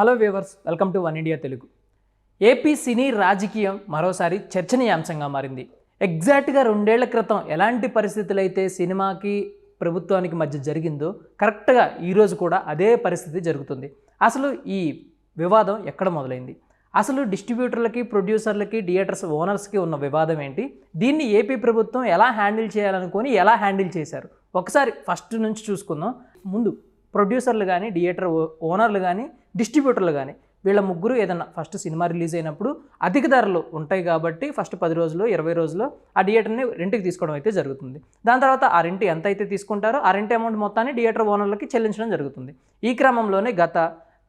Hello viewers welcome to one India Telugu. AP cine రాజకీయం మరోసారి చర్చనీయాంశంగా మారింది. ఎగ్జాక్ట్గా రెండేళ్ళ క్రితం ఎలాంటి పరిస్థితులు అయితే సినిమాకి ప్రభుత్వానికి మధ్య జరిగిందో కరెక్ట్గా ఈరోజు కూడా అదే పరిస్థితి జరుగుతుంది. అసలు ఈ వివాదం ఎక్కడ మొదలైంది? అసలు డిస్ట్రిబ్యూటర్లకి ప్రొడ్యూసర్లకి థియేటర్స్ ఓనర్స్కి ఉన్న వివాదం ఏంటి? దీన్ని ఏపీ ప్రభుత్వం ఎలా హ్యాండిల్ చేయాలనుకొని ఎలా హ్యాండిల్ చేశారు? ఒకసారి ఫస్ట్ నుంచి చూసుకుందాం. ముందు ప్రొడ్యూసర్లు కానీ థియేటర్ ఓనర్లు కానీ డిస్ట్రిబ్యూటర్లు కానీ వీళ్ళ ముగ్గురు ఏదన్నా ఫస్ట్ సినిమా రిలీజ్ అయినప్పుడు అధిక ధరలు ఉంటాయి కాబట్టి ఫస్ట్ పది రోజులు ఇరవై రోజులు ఆ థియేటర్ని రెంట్కి తీసుకోవడం అయితే జరుగుతుంది. దాని తర్వాత ఆ రెంట్ ఎంత అయితే తీసుకుంటారో ఆ రెంట్ అమౌంట్ మొత్తాన్ని థియేటర్ ఓనర్లకి చెల్లించడం జరుగుతుంది. ఈ క్రమంలోనే గత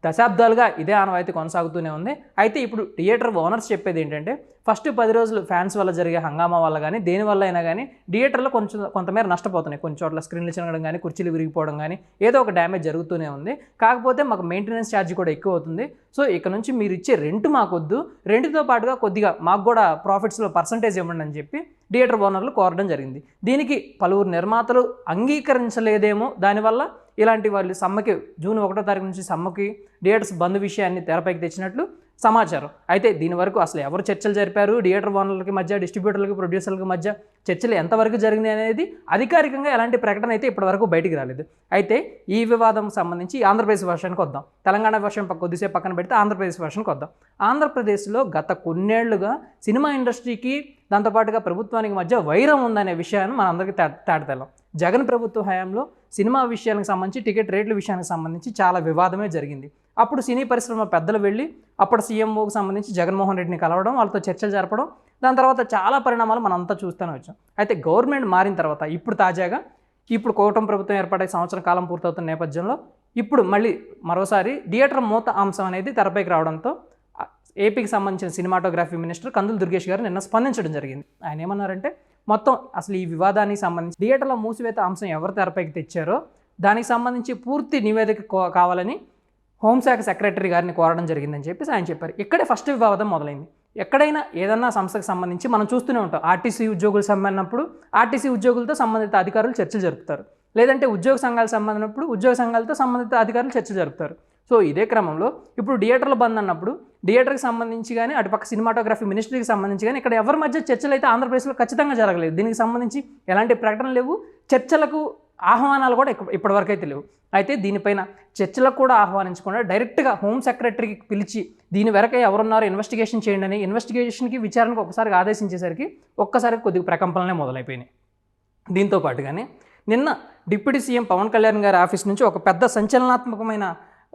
దశాబ్దాలుగా ఇదే ఆనవాయితీ కొనసాగుతూనే ఉంది. అయితే ఇప్పుడు థియేటర్ ఓనర్స్ చెప్పేది ఏంటంటే ఫస్ట్ పది రోజులు ఫ్యాన్స్ వల్ల జరిగే హంగామా వల్ల కానీ దేని వల్ల అయినా కానీ థియేటర్లో కొంచెం కొంతమేర నష్టపోతున్నాయి. కొన్ని చోట్ల స్క్రీన్లు చినగడం కానీ కుర్చీలు విరిగిపోవడం కానీ ఏదో ఒక డ్యామేజ్ జరుగుతూనే ఉంది. కాకపోతే మాకు మెయింటెనెన్స్ ఛార్జ్ కూడా ఎక్కువ అవుతుంది సో ఇక్కడ నుంచి మీరు ఇచ్చే రెంట్ మాకు వద్దు రెంట్తో పాటుగా కొద్దిగా మాకు కూడా ప్రాఫిట్స్లో పర్సంటేజ్ ఇవ్వండి అని చెప్పి థియేటర్ ఓనర్లు కోరడం జరిగింది. దీనికి పలువురు నిర్మాతలు అంగీకరించలేదేమో. దానివల్ల ఇలాంటి వాళ్ళు సమ్మకి జూన్ ఒకటో తారీఖు నుంచి సమ్మకి డేట్స్ బంద్ విషయాన్ని తెరపైకి తెచ్చినట్లు సమాచారం. అయితే దీని వరకు అసలు ఎవరు చర్చలు జరిపారు? థియేటర్ ఓనర్లకి మధ్య డిస్ట్రిబ్యూటర్లకి ప్రొడ్యూసర్లకి మధ్య చర్చలు ఎంతవరకు జరిగినాయి అనేది అధికారికంగా ఎలాంటి ప్రకటన అయితే ఇప్పటివరకు బయటికి రాలేదు. అయితే ఈ వివాదం సంబంధించి ఆంధ్రప్రదేశ్ వర్షానికి వద్దాం. తెలంగాణ వర్షం పక్క కొద్దిసేపు పక్కన పెడితే ఆంధ్రప్రదేశ్ వర్షానికి వద్దాం. ఆంధ్రప్రదేశ్లో గత కొన్నేళ్ళుగా సినిమా ఇండస్ట్రీకి దాంతోపాటుగా ప్రభుత్వానికి మధ్య వైరం ఉందనే విషయాన్ని మనందరికీ తే తేటతెల్లం జగన్ ప్రభుత్వ హయాంలో సినిమా విషయానికి సంబంధించి టికెట్ రేట్ల విషయానికి సంబంధించి చాలా వివాదమే జరిగింది. అప్పుడు సినీ పరిశ్రమ పెద్దలు వెళ్ళి అప్పుడు సీఎంఓకి సంబంధించి జగన్మోహన్ రెడ్డిని కలవడం వాళ్ళతో చర్చలు జరపడం దాని తర్వాత చాలా పరిణామాలు మనంతా చూస్తూనే వచ్చాం. అయితే గవర్నమెంట్ మారిన తర్వాత ఇప్పుడు తాజాగా ఇప్పుడు కూటమి ప్రభుత్వం ఏర్పడే సంవత్సరం కాలం పూర్తవుతున్న నేపథ్యంలో ఇప్పుడు మళ్ళీ మరోసారి థియేటర్ మూత అంశం అనేది తెరపైకి రావడంతో ఏపీకి సంబంధించిన సినిమాటోగ్రఫీ మినిస్టర్ కందులు దుర్గేష్ గారు నిన్న స్పందించడం జరిగింది. ఆయన ఏమన్నారంటే మొత్తం అసలు ఈ వివాదానికి సంబంధించి థియేటర్ల మూసివేత అంశం ఎవరు తెరపైకి తెచ్చారో దానికి సంబంధించి పూర్తి నివేదిక కావాలని హోంశాఖ సెక్రటరీ గారిని కోరడం జరిగిందని చెప్పేసి ఆయన చెప్పారు. ఇక్కడే ఫస్ట్ వివాదం మొదలైంది. ఎక్కడైనా ఏదన్నా సంస్థకు సంబంధించి మనం చూస్తూనే ఉంటాం. ఆర్టీసీ ఉద్యోగులు సంబంధించినప్పుడు ఆర్టీసీ ఉద్యోగులతో సంబంధిత అధికారులు చర్చలు జరుపుతారు. లేదంటే ఉద్యోగ సంఘాలు సంబంధించినప్పుడు ఉద్యోగ సంఘాలతో సంబంధిత అధికారులు చర్చలు జరుపుతారు. సో ఇదే క్రమంలో ఇప్పుడు థియేటర్లు బంద్ అన్నప్పుడు థియేటర్కి సంబంధించి కానీ అటుపక్క సినిమాటోగ్రఫీ మినిస్ట్రీకి సంబంధించి కానీ ఇక్కడ ఎవరి మధ్య చర్చలు అయితే ఆంధ్రప్రదేశ్లో ఖచ్చితంగా జరగలేదు. దీనికి సంబంధించి ఎలాంటి ప్రకటనలు లేవు. చర్చలకు ఆహ్వానాలు కూడా ఇప్పటివరకు అయితే లేవు. అయితే దీనిపైన చర్చలకు కూడా ఆహ్వానించకుండా డైరెక్ట్గా హోమ్ సెక్రటరీకి పిలిచి దీని వెనక ఎవరున్నారో ఇన్వెస్టిగేషన్ చేయండి అని ఇన్వెస్టిగేషన్కి విచారణకు ఒకసారి ఆదేశించేసరికి ఒక్కసారి కొద్దిగా ప్రకంపనలే మొదలైపోయినాయి. దీంతో పాటుగానే నిన్న డిప్యూటీ సీఎం పవన్ కళ్యాణ్ గారి ఆఫీస్ నుంచి ఒక పెద్ద సంచలనాత్మకమైన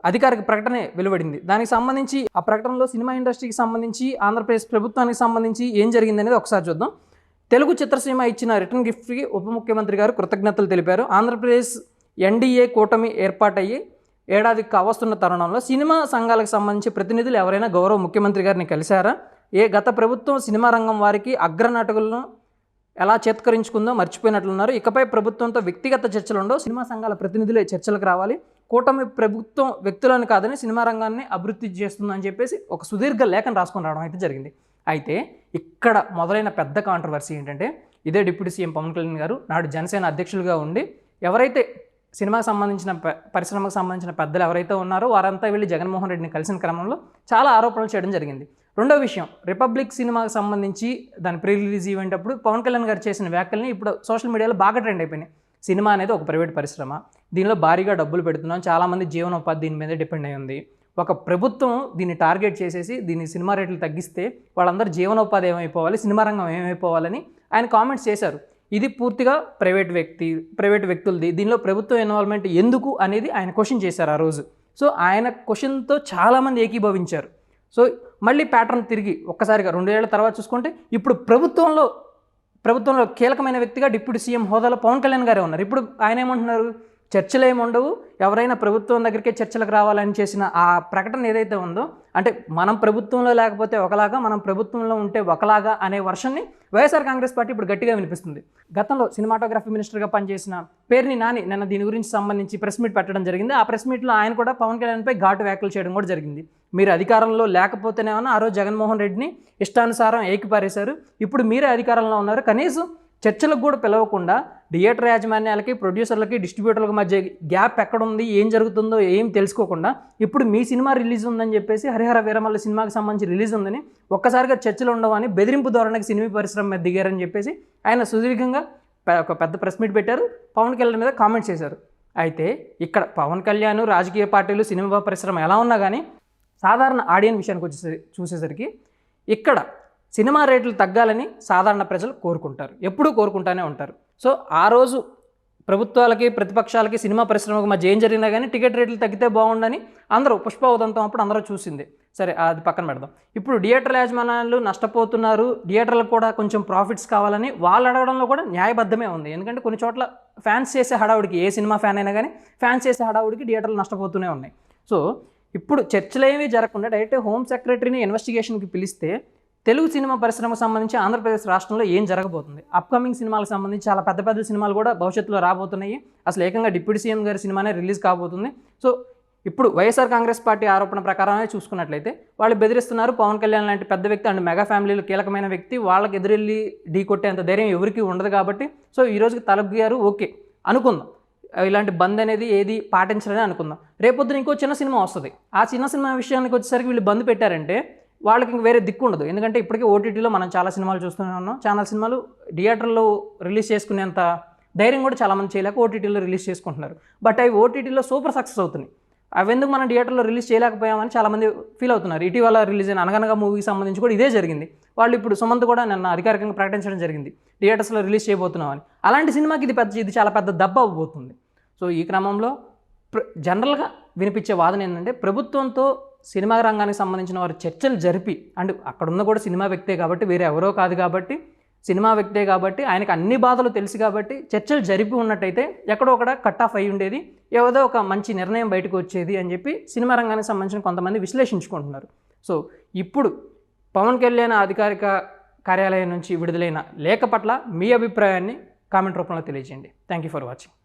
అధికారిక ప్రకటన వెలువడింది. దానికి సంబంధించి ఆ ప్రకటనలో సినిమా ఇండస్ట్రీకి సంబంధించి ఆంధ్రప్రదేశ్ ప్రభుత్వానికి సంబంధించి ఏం జరిగిందనేది ఒకసారి చూద్దాం. తెలుగు చిత్రసీమ ఇచ్చిన రిటర్న్ గిఫ్ట్కి ఉప ముఖ్యమంత్రి గారు కృతజ్ఞతలు తెలిపారు. ఆంధ్రప్రదేశ్ ఎన్డీఏ కూటమి ఏర్పాటయ్యి ఏడాదికి కావస్తున్న తరుణంలో సినిమా సంఘాలకు సంబంధించి ప్రతినిధులు ఎవరైనా గౌరవ ముఖ్యమంత్రి గారిని కలిశారా? ఏ గత ప్రభుత్వం సినిమా రంగం వారికి అగ్రనటులను ఎలా చేత్కరించుకుందో మర్చిపోయినట్లున్నారు. ఇకపై ప్రభుత్వంతో వ్యక్తిగత చర్చలు ఉండవు. సినిమా సంఘాల ప్రతినిధులే చర్చలకు రావాలి. కూటమి ప్రభుత్వం వ్యక్తులను కాదని సినిమా రంగాన్ని అభివృద్ధి చేస్తుందని చెప్పేసి ఒక సుదీర్ఘ లేఖను రాసుకొని రావడం అయితే జరిగింది. అయితే ఇక్కడ మొదలైన పెద్ద కాంట్రవర్సీ ఏంటంటే ఇదే డిప్యూటీ సీఎం పవన్ కళ్యాణ్ గారు నాడు జనసేన అధ్యక్షులుగా ఉండి ఎవరైతే సినిమాకి సంబంధించిన ప- పరిశ్రమకు సంబంధించిన పెద్దలు ఎవరైతే ఉన్నారో వారంతా వెళ్ళి జగన్మోహన్ రెడ్డిని కలిసిన క్రమంలో చాలా ఆరోపణలు చేయడం జరిగింది. రెండో విషయం రిపబ్లిక్ సినిమాకి సంబంధించి దాని ప్రీ రిలీజ్ ఈవెంట్ అప్పుడు పవన్ కళ్యాణ్ గారు చేసిన వ్యాఖ్యల్ని ఇప్పుడు సోషల్ మీడియాలో బాగా ట్రెండ్ అయిపోయినాయి. సినిమా అనేది ఒక ప్రైవేట్ పరిశ్రమ దీనిలో భారీగా డబ్బులు పెడుతున్నాం చాలామంది జీవనోపాధి దీని మీద డిపెండ్ అయి ఉంది. ఒక ప్రభుత్వం దీన్ని టార్గెట్ చేసేసి దీన్ని సినిమా రేట్లు తగ్గిస్తే వాళ్ళందరూ జీవనోపాధి ఏమైపోవాలి సినిమా రంగం ఏమైపోవాలని ఆయన కామెంట్స్ చేశారు. ఇది పూర్తిగా ప్రైవేట్ వ్యక్తి ప్రైవేట్ వ్యక్తులది. దీనిలో ప్రభుత్వ ఇన్వాల్వ్మెంట్ ఎందుకు అనేది ఆయన క్వశ్చన్ చేశారు ఆ రోజు. సో ఆయన క్వశ్చన్తో చాలామంది ఏకీభవించారు. సో మళ్ళీ ప్యాటర్న్ తిరిగి ఒక్కసారిగా రెండు ఏళ్ళ తర్వాత చూసుకుంటే ఇప్పుడు ప్రభుత్వంలో ప్రభుత్వంలో కీలకమైన వ్యక్తిగా డిప్యూటీ సీఎం హోదాలో పవన్ కళ్యాణ్ గారే ఉన్నారు. ఇప్పుడు ఆయన ఏమంటున్నారు? చర్చలు ఏమి ఉండవు ఎవరైనా ప్రభుత్వం దగ్గరికే చర్చలకు రావాలని చేసిన ఆ ప్రకటన ఏదైతే ఉందో అంటే మనం ప్రభుత్వంలో లేకపోతే ఒకలాగా మనం ప్రభుత్వంలో ఉంటే ఒకలాగా అనే వర్షన్ని వైఎస్ఆర్ కాంగ్రెస్ పార్టీ ఇప్పుడు గట్టిగా వినిపిస్తుంది. గతంలో సినిమాటోగ్రఫీ మినిస్టర్గా పనిచేసిన పేరుని నాని నిన్న దీని గురించి సంబంధించి ప్రెస్ మీట్ పెట్టడం జరిగింది. ఆ ప్రెస్ మీట్లో ఆయన కూడా పవన్ కళ్యాణ్పై ఘాటు వ్యాఖ్యలు చేయడం కూడా జరిగింది. మీరు అధికారంలో లేకపోతేనేమన్నా ఆ రోజు జగన్మోహన్ రెడ్డిని ఇష్టానుసారం ఏకిపారేశారు. ఇప్పుడు మీరే అధికారంలో ఉన్నారు. కనీసం చర్చలకు కూడా పిలవకుండా థియేటర్ యాజమాన్యాలకి ప్రొడ్యూసర్లకి డిస్ట్రిబ్యూటర్లకు మధ్య గ్యాప్ ఎక్కడ ఉంది ఏం జరుగుతుందో ఏం తెలుసుకోకుండా ఇప్పుడు మీ సినిమా రిలీజ్ ఉందని చెప్పేసి హరిహర వీరమల్ల సినిమాకి సంబంధించి రిలీజ్ ఉందని ఒక్కసారిగా చర్చలు ఉండవని బెదిరింపు ధోరణికి సినిమా పరిశ్రమ మీద దిగారని చెప్పేసి ఆయన సుదీర్ఘంగా ఒక పెద్ద ప్రెస్ మీట్ పెట్టారు. పవన్ కళ్యాణ్ మీద కామెంట్ చేశారు. అయితే ఇక్కడ పవన్ కళ్యాణ్ రాజకీయ పార్టీలు సినిమా పరిశ్రమ ఎలా ఉన్నా కానీ సాధారణ ఆడియన్ విషయానికి వచ్చేసరి చూసేసరికి ఇక్కడ సినిమా రేట్లు తగ్గాలని సాధారణ ప్రజలు కోరుకుంటారు. ఎప్పుడూ కోరుకుంటానే ఉంటారు. సో ఆ రోజు ప్రభుత్వాలకి ప్రతిపక్షాలకి సినిమా పరిశ్రమకు మధ్య ఏం జరిగినా కానీ టికెట్ రేట్లు తగ్గితే బాగుండని అందరూ పుష్ప ఉదంతం అప్పుడు అందరూ చూసింది. సరే అది పక్కన పెడదాం. ఇప్పుడు థియేటర్ యాజమాన్యాలు నష్టపోతున్నారు. థియేటర్లకు కూడా కొంచెం ప్రాఫిట్స్ కావాలని వాళ్ళు అడగడంలో కూడా న్యాయబద్ధమే ఉంది. ఎందుకంటే కొన్ని చోట్ల ఫ్యాన్స్ చేసే హడావుడికి ఏ సినిమా ఫ్యాన్ అయినా కానీ ఫ్యాన్స్ చేసే హడావుడికి థియేటర్లు నష్టపోతూనే ఉన్నాయి. సో ఇప్పుడు చర్చలు ఏమీ జరగకుండా డైరెక్ట్ హోమ్ సెక్రటరీని ఇన్వెస్టిగేషన్కి పిలిస్తే తెలుగు సినిమా పరిశ్రమకు సంబంధించి ఆంధ్రప్రదేశ్ రాష్ట్రంలో ఏం జరగబోతుంది? అప్కమింగ్ సినిమాలకు సంబంధించి చాలా పెద్ద పెద్ద సినిమాలు కూడా భవిష్యత్తులో రాబోతున్నాయి. అసలు ఏకంగా డిప్యూటీ సీఎం గారి సినిమానే రిలీజ్ కాబోతుంది. సో ఇప్పుడు వైఎస్ఆర్ కాంగ్రెస్ పార్టీ ఆరోపణ ప్రకారమే చూసుకున్నట్లయితే వాళ్ళు బెదిరిస్తున్నారు పవన్ కళ్యాణ్ లాంటి పెద్ద వ్యక్తి అండ్ మెగా ఫ్యామిలీలు కీలకమైన వ్యక్తి. వాళ్ళకి ఎదురెళ్ళి ఢీ కొట్టేంత ధైర్యం ఎవరికి ఉండదు కాబట్టి సో ఈ రోజుకి తలగ్గారు ఓకే అనుకుందాం. ఇలాంటి బంద్ అనేది ఏది పాటించాలని అనుకుందాం. రేపొద్దున ఇంకో చిన్న సినిమా వస్తుంది. ఆ చిన్న సినిమా విషయానికి వచ్చేసరికి వీళ్ళు బంద్ పెట్టారంటే వాళ్ళకి ఇంక వేరే దిక్కు ఉండదు. ఎందుకంటే ఇప్పటికీ ఓటీటీలో మనం చాలా సినిమాలు చూస్తూనే ఉన్నాం. చాలా సినిమాలు థియేటర్లో రిలీజ్ చేసుకునేంత ధైర్యం కూడా చాలామంది చేయలేక ఓటీటీలో రిలీజ్ చేసుకుంటున్నారు. బట్ అవి ఓటీటీలో సూపర్ సక్సెస్ అవుతున్నాయి. అవి ఎందుకు మనం థియేటర్లో రిలీజ్ చేయలేకపోయామని చాలామంది ఫీల్ అవుతున్నారు. ఇటీవల రిలీజ్ అయిన అనగనగా మూవీకి సంబంధించి కూడా ఇదే జరిగింది. వాళ్ళు ఇప్పుడు సుమంత్ కూడా నిన్న అధికారికంగా ప్రకటించడం జరిగింది. థియేటర్స్లో రిలీజ్ చేయబోతున్నామని. అలాంటి సినిమాకి ఇది పెద్ద ఇది చాలా పెద్ద దెబ్బ అవ్వబోతుంది. సో ఈ క్రమంలో ప్ర- జనరల్గా వినిపించే వాదన ఏంటంటే ప్రభుత్వంతో సినిమా రంగానికి సంబంధించిన వారు చర్చలు జరిపి అండ్ అక్కడున్న కూడా సినిమా వ్యక్తే కాబట్టి వేరే ఎవరో కాదు కాబట్టి సినిమా వ్యక్తే కాబట్టి ఆయనకు అన్ని బాధలు తెలుసు కాబట్టి చర్చలు జరిపి ఉన్నట్టయితే ఎక్కడో ఒకడ కట్ ఆఫ్ అయి ఉండేది ఏదో ఒక మంచి నిర్ణయం బయటకు వచ్చేది అని చెప్పి సినిమా రంగానికి సంబంధించిన కొంతమంది విశ్లేషించుకుంటున్నారు. సో ఇప్పుడు పవన్ కళ్యాణ్ అధికారిక కార్యాలయం నుంచి విడుదలైన లేఖ పట్ల మీ అభిప్రాయాన్ని కామెంట్ రూపంలో తెలియజేయండి. Thank you for watching